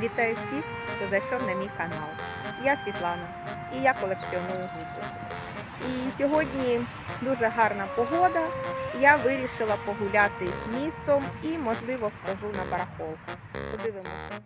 Вітаю всіх, хто зайшов на мій канал. Я Світлана і я колекціоную гудзики. І сьогодні дуже гарна погода. Я вирішила погуляти містом і, можливо, схожу на барахолку. Подивимося.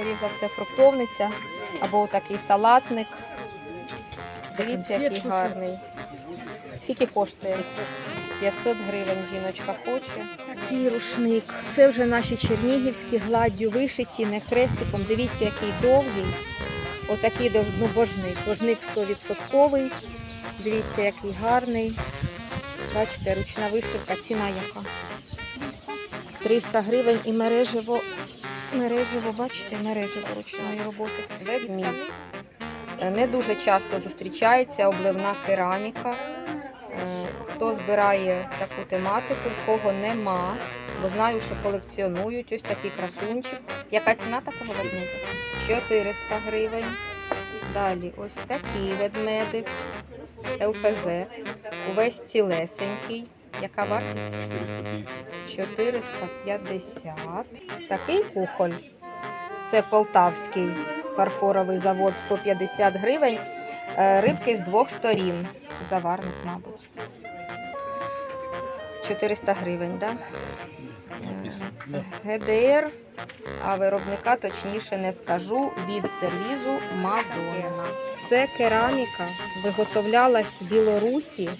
Скоріше за все, фруктовниця або такий салатник. Дивіться, який гарний. Скільки коштує? 500 гривень жіночка хоче. Такий рушник. Це вже наші чернігівські гладдю вишиті, не хрестиком. Дивіться, який довгий. Отакий ну, божник. Божник 100%. Дивіться, який гарний. Бачите, ручна вишивка, ціна яка? 300 гривень і мережево мережево, бачите, мережево ручної роботи. Ведмідь. Е, Не дуже часто зустрічається обливна кераміка. Е, Хто збирає таку тематику, в кого нема, бо знаю, що колекціонують ось такий красунчик. Яка ціна такого ведмедя? 400 гривень. Далі ось такий ведмедик. ЛФЗ. Увесь цілесенький. Яка вартість? 450. Такий кухоль. Це полтавський фарфоровий завод 150 гривень. Е, Рибки з двох сторін. Заварник, мабуть. 400 гривень, так? Да? ГДР, а виробника точніше не скажу. Від сервізу Мадонна. Це кераміка виготовлялась в Білорусі.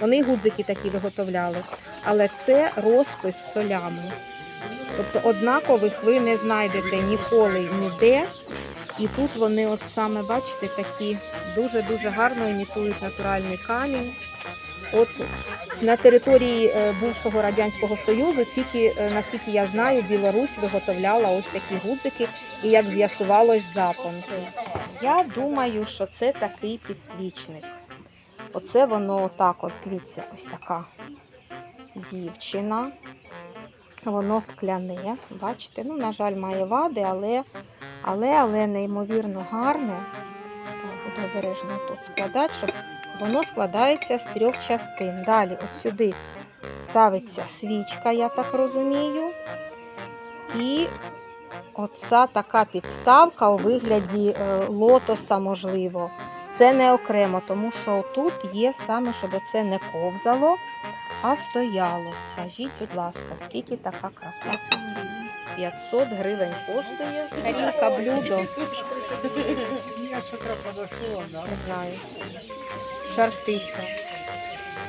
Вони гудзики такі виготовляли, але це розпис солями. Тобто однакових ви не знайдете ніколи ніде. І тут вони, от саме, бачите, такі дуже-дуже гарно імітують натуральний камінь. От на території е, бувшого Радянського Союзу, тільки, е, наскільки я знаю, Білорусь виготовляла ось такі гудзики, і як з'ясувалось запон. Я думаю, що це такий підсвічник. Оце воно отак, от дивіться, ось така дівчина. Воно скляне, бачите, ну, на жаль, має вади, але, але, але неймовірно гарне. Так, буду обережно тут складати, щоб воно складається з трьох частин. Далі, от сюди ставиться свічка, я так розумію. І оця така підставка у вигляді е, лотоса, можливо. Це не окремо, тому що тут є саме, щоб це не ковзало, а стояло. Скажіть, будь ласка, скільки така краса? 500 гривень коштує тарілка блюдо. Не знаю. Жартиця.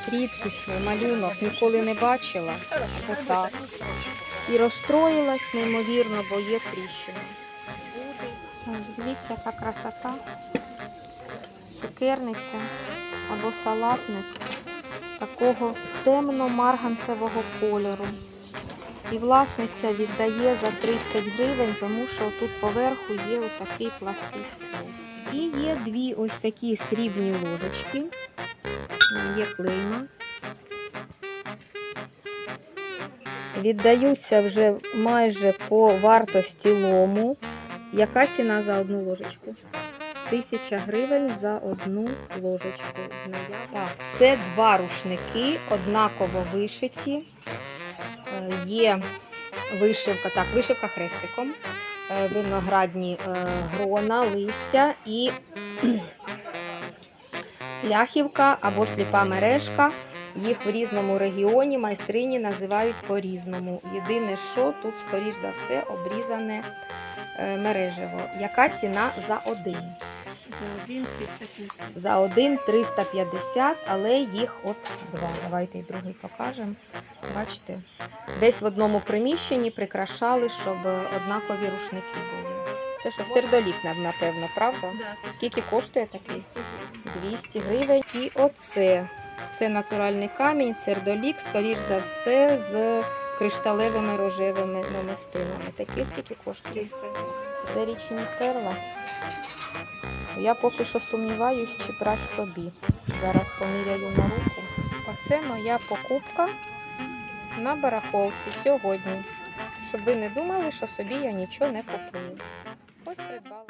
Рідкісний малюнок, ніколи не бачила. Отак. І розстроїлась неймовірно, бо є тріщина. Дивіться, яка красота. Цукерниця або салатник такого темно-марганцевого кольору. І власниця віддає за 30 гривень, тому що тут поверху є отакий плаский. І є дві ось такі срібні ложечки. Є клейма. Віддаються вже майже по вартості лому. Яка ціна за одну ложечку? Тисяча гривень за одну ложечку. Так, це два рушники, однаково вишиті. Е, Є вишивка, так, вишивка хрестиком, е, виноградні е, грона, листя і ляхівка або сліпа мережка. Їх в різному регіоні майстрині називають по-різному. Єдине, що тут, скоріш за все, обрізане е, мережево. Яка ціна за один? За один 350. За один 350, але їх от два. Давайте і другий покажемо. Бачите, десь в одному приміщенні прикрашали, щоб однакові рушники були. Це що, сердолік, напевно, правда? Да, Скільки коштує такий? 200 гривень. 200 гривень. І оце. Це натуральний камінь, сердолік, скоріш за все, з кришталевими рожевими намистинами. Такі скільки коштує? 300 гривень. Це річні перла. Я поки що сумніваюсь, чи брати собі. Зараз поміряю на руку. Оце моя покупка на барахолці сьогодні. Щоб ви не думали, що собі я нічого не купую. Ось придбала.